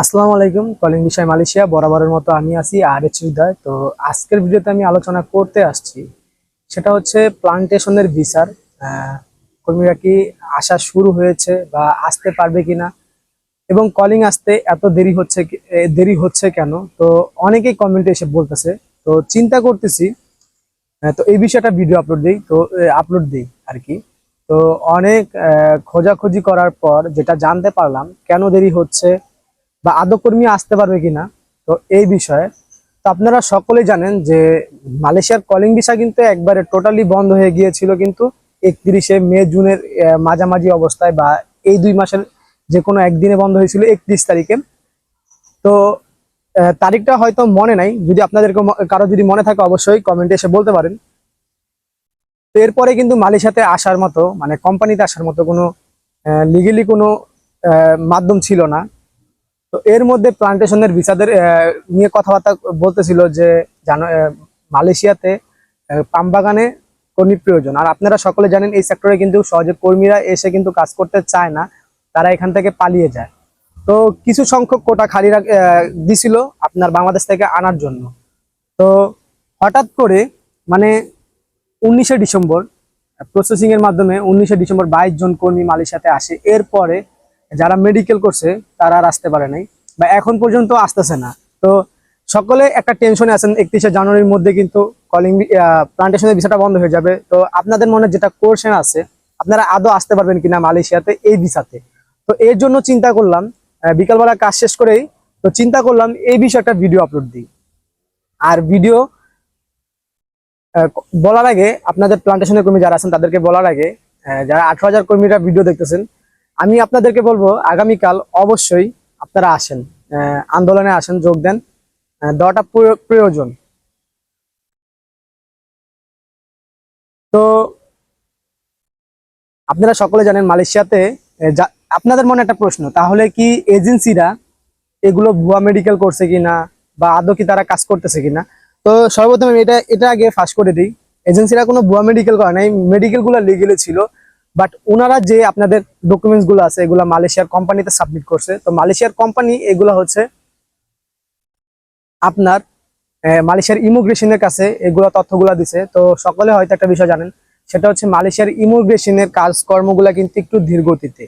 আসসালামু আলাইকুম, কলিং বিষয় মালয়েশিয়া, বরাবরের মতো আমি আছি আর এইচ হৃদয়। তো আজকের ভিডিওতে আমি আলোচনা করতে আসছি, সেটা হচ্ছে প্লান্টেশনের বিচার কর্মীরা কি আসা শুরু হয়েছে বা আসতে পারবে কিনা? এবং কলিং আসতে এত দেরি হচ্ছে দেরি হচ্ছে কেন? তো অনেকেই কমেন্টে এসে বলতেছে, তো চিন্তা করতেছি তো এই বিষয়টা ভিডিও আপলোড দিই, তো আপলোড দিই আর কি। তো অনেক খোঁজাখুঁজি করার পর যেটা জানতে পারলাম, কেন দেরি হচ্ছে বা আদৌ কর্মী আসতে পারবে কিনা, তো এই বিষয়ে। তো আপনারা সকলেই জানেন যে মালয়েশিয়ার কলিং ভিসা কিন্তু একবারে টোটালি বন্ধ হয়ে গিয়েছিল কিন্তু একত্রিশে মে, জুনের মাঝামাঝি অবস্থায় বা এই দুই মাসের যে কোনো একদিনে বন্ধ হয়েছিল একত্রিশ তারিখে। তো তারিখটা হয়তো মনে নাই, যদি আপনাদের কারও যদি মনে থাকে অবশ্যই কমেন্টে এসে বলতে পারেন। তো এরপরে কিন্তু মালয়েশিয়াতে আসার মতো মানে কোম্পানিতে আসার মতো কোনো লিগেলি কোনো মাধ্যম ছিল না। তো এর মধ্যে প্লান্টেশনের ভিসাদের নিয়ে কথাবার্তা বলতেছিল যে মালয়েশিয়াতে পাম বাগানে কর্মী প্রয়োজন। আর আপনারা সকলে জানেন এই সেক্টরে কিন্তু সহজে কর্মীরা এসে কিন্তু কাজ করতে চায় না, তারা এখান থেকে পালিয়ে যায়। তো কিছু সংখ্যক কোটা খালি দিছিল আপনার বাংলাদেশ থেকে আনার জন্য। তো হঠাৎ করে মানে উনিশে ডিসেম্বর প্রসেসিং এর মাধ্যমে উনিশে ডিসেম্বর বাইশ জন কর্মী মালয়েশিয়াতে আসে। এরপরে যারা মেডিকেল করছে, তারা আর আসতে পারে নাই বা এখন পর্যন্ত আসতেছে না। তো সকলে একটা টেনশনে আছেন, একত্রিশে জানুয়ারির মধ্যে কিন্তু কলিং প্লান্টেশনের ভিসাটা বন্ধ হয়ে যাবে। তো আপনাদের মনে যেটা কোর্শন আছে, আপনারা আদৌ আসতে পারবেন কিনা মালয়েশিয়াতে এই ভিসাতে? তো এর জন্য চিন্তা করলাম বিকালবেলা কাজ শেষ করেই, তো চিন্তা করলাম এই বিষয়ে একটা ভিডিও আপলোড দিই। আর ভিডিও বলার আগে আপনাদের প্লান্টেশনের কর্মী যারা আছেন, তাদেরকে বলার আগে যারা আঠারো হাজার কর্মীরা ভিডিও দেখতেছেন আমি আপনাদেরকে বলব, আগামীকাল অবশ্যই আপনারা আসেন আন্দোলনে আসেন, যোগ দেন দেওয়াটা প্রয়োজন। তো, আপনারা সকলে জানেন মালয়েশিয়াতে আপনাদের মনে একটা প্রশ্ন, তাহলে কি এজেন্সিরা এগুলো ভুয়া মেডিকেল করছে কিনা বা আদৌ কি তারা কাজ করতেছে কিনা? তো সর্বপ্রথম এটা এটা আগে ফাঁস করে দিই। এজেন্সিরা কোনো ভুয়া মেডিকেল করে নাই মেডিকেলগুলো লিগেলে ছিল। বাট ওনারা যে আপনাদের ডকুমেন্টসগুলো আছে, এগুলো মালয়েশিয়ার কোম্পানিতে সাবমিট করছে, তো মালয়েশিয়ার কোম্পানি এগুলো হচ্ছে আপনার মালয়েশিয়ার ইমিগ্রেশনের কাছে এগুলো তথ্যগুলো দিছে। তো সকলে হয়তো একটা বিষয় জানেন, সেটা হচ্ছে মালয়েশিয়ার ইমিগ্রেশনের কাজকর্মগুলো কিন্তু একটু ধীর গতিতে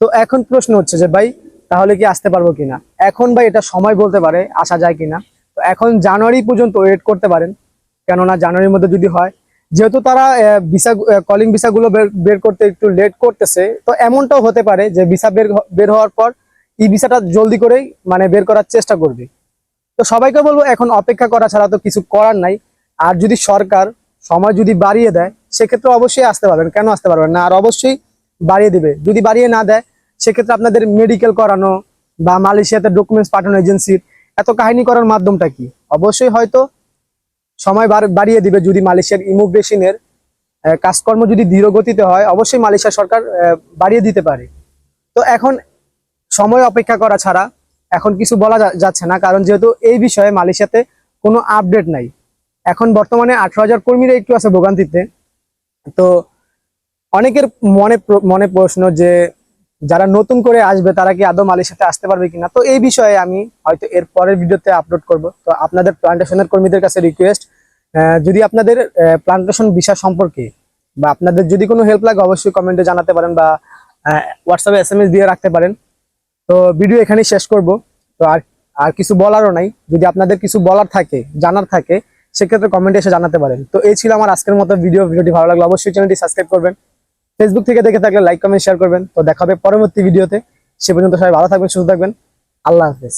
তো এখন প্রশ্ন হচ্ছে যে, ভাই, তাহলে কি আসতে পারব কিনা? এখন ভাই এটা সময় বলতে পারে, আসা যায় কিনা? তো এখন জানুয়ারি পর্যন্ত ওয়েট করতে পারেন। কেননা জানুয়ারির মধ্যে যদি হয় যেহেতু তারা ভিসা কলিং ভিসা গুলো বের- বের করতে একটু লেট করতেছে, তো এমনটাও হতে পারে যে ভিসা বের বের হওয়ার পর ই ভিসাটা জলদি করেই মানে বের করার চেষ্টা করবে। তো সবাইকে বলব, এখন অপেক্ষা করা ছাড়া তো কিছু করার নাই। আর যদি সরকার সময় যদি বাড়িয়ে দেয়, সেক্ষেত্রে অবশ্যই আসতে পারবেন। কেন আসতে পারবেন না? আর অবশ্যই বাড়িয়ে দিবে। যদি বাড়িয়ে না দেয়, সেক্ষেত্রে আপনাদের মেডিকেল করানো বা মালয়েশিয়াতে ডকুমেন্টস পাঠানো এজেন্সির এত কাহিনী করার মাধ্যমটা কি? অবশ্যই হয়তো সময় বাড়- বাড়িয়ে দিবে যদি মালয়েশিয়ার ইমিগ্রেশনের কাজকর্ম যদি ধীর গতিতে হয়, অবশ্যই মালয়েশিয়া সরকার বাড়িয়ে দিতে পারে। তো এখন সময় অপেক্ষা করা ছাড়া এখন কিছু বলা যাচ্ছে না, কারণ যেহেতু এই বিষয়ে মালয়েশিয়াতে কোনো আপডেট নাই। এখন বর্তমানে আঠারো হাজার কর্মীরা একটু আছে ভোগান্তিতে। তো অনেকের মনে মনে প্রশ্ন যে যারা নতুন করে আসবে, তারা কি আদৌ মালয়েশিয়াতে আসতে পারবে কিনা? তো এই বিষয়ে আমি হয়তো এর পরের ভিডিওতে আপলোড করব। তো আপনাদের প্লান্টেশনের কর্মীদের কাছে রিকোয়েস্ট যদি আপনাদের প্লান্টেশন বিষয় সম্পর্কে বা আপনাদের যদি কোনো হেল্প লাগে, অবশ্যই কমেন্টে জানাতে পারেন বা হোয়াটসঅ্যাপে এস এম এস দিয়ে রাখতে পারেন। তো ভিডিও এখানেই শেষ করব। তো আর আর কিছু বলারও নাই। যদি আপনাদের কিছু বলার থাকে, জানার থাকে, সেক্ষেত্রে কমেন্টে এসে জানাতে পারেন। তো এই ছিল আমার আজকের মতো ভিডিও ভিডিওটি ভালো লাগল অবশ্যই চ্যানেলটি সাবস্ক্রাইব করবেন। ফেসবুক থেকে দেখে থাকলে লাইক কমেন্ট শেয়ার করবেন। তো দেখা হবে পরবর্তী ভিডিওতে সে পর্যন্ত সবাই ভালো থাকবেন, সুস্থ থাকবেন। আল্লাহ হাফেজ।